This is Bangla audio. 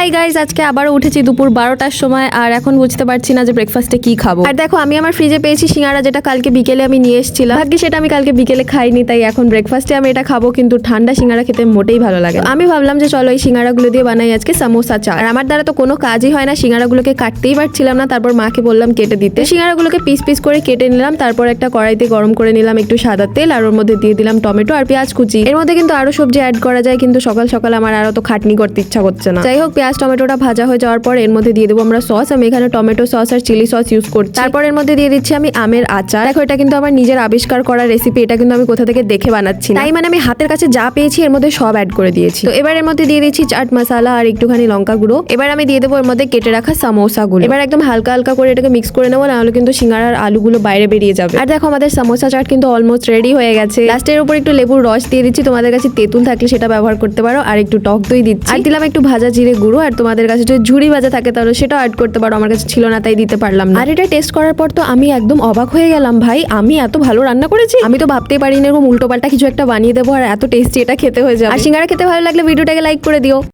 হাই গাইজ আজকে আবারও উঠেছি দুপুর বারোটার সময় আর এখন বুঝতে পারছি না যে ব্রেকফাস্টে কি খাব। আর দেখো আমি আমার ফ্রিজে পেয়েছি সিঙ্গারা যেটা কালকে বিকেলে আমি নিয়ে এসেছিলাম। ভাগ্যে সেটা আমি কালকে বিকেলে খাইনি তাই এখন ব্রেকফাস্টে আমি এটা খাব কিন্তু ঠান্ডা সিঙ্গারা খেতে মোটেই ভালো লাগে আমি ভাবলাম যে চলো এই সিঙ্গারাগুলো দিয়ে বানাই আজকে সামোসা চা আর আমার দ্বারা তো কোনো কাজই হয় না সিঙ্গারাগুলোকে কাটতেই পারছিলাম না তারপর মাকে বললাম কেটে দিতে। সিঙ্গারাগুলোকে পিস পিস করে কেটে নিলাম তারপর একটা কড়াইতে গরম করে নিলাম একটু সাদা তেল আর ওর মধ্যে দিয়ে দিলাম টমেটো আর পেঁয়াজ কুচি। এর মধ্যে কিন্তু আরও সবজি অ্যাড করা যায় কিন্তু সকাল সকাল আমার আরও তো খাটনি করতে ইচ্ছা করছে না। যাই হোক পেঁয়াজ টমেটোটা ভাজা হয়ে যাওয়ার পর এর মধ্যে দিয়ে দেবো আমরা সস আমি এখানে টমেটো সস আর চিলি সস ইউজ করছি। তারপর এর মধ্যে দিয়ে দিচ্ছি আমি আমের আচার। দেখো, এটা কিন্তু আমার নিজের আবিষ্কার করা রেসিপি এটা কিন্তু আমি কোথা থেকে দেখে বানাচ্ছি তাই মানে আমি হাতের কাছে যা পেয়েছি এর মধ্যে সব অ্যাড করে দিয়েছি। তো এবার এর মধ্যে দিয়ে দিচ্ছি চাট মশলা আর একটুখানি লঙ্কা গুঁড়ো। এবার আমি দিয়ে দেবো এর মধ্যে কেটে রাখা সামোসা গুলো এবার একদম হালকা হালকা করে এটাকে মিক্স করে নেব, নাহলে কিন্তু সিঙ্গারার আলুগুলো বাইরে বেরিয়ে যাবে। আর দেখো, আমাদের সামোসা চাট কিন্তু অলমোস্ট রেডি হয়ে গেছে। লাস্টের উপর একটু লেবুর রস দিয়ে দিচ্ছি। তোমাদের কাছে তেঁতুল থাকলে সেটা ব্যবহার করতে পারো। আর একটু টক দই দিচ্ছি। আর দিলাম একটু ভাজা জিরে গুঁড়ো। আর তোমাদের কাছে যদি ঝুড়ি বাজা থাকে তাহলে সেটাও অ্যাড করতে পারো। আমার কাছে ছিল না তাই দিতে পারলাম না। আর এটা টেস্ট করার পর তো আমি একদম অবাক হয়ে গেলাম ভাই। আমি এত ভালো রান্না করেছি। আমি তো ভাবতে পারিনি এরকম উল্টো পাল্টা কিছু একটা বানিয়ে দেবো আর এত টেস্টি এটা খেতে হয়ে যাবে। আর সিঙ্গারা খেতে ভালো লাগলে ভিডিওটাকে লাইক করে দিও।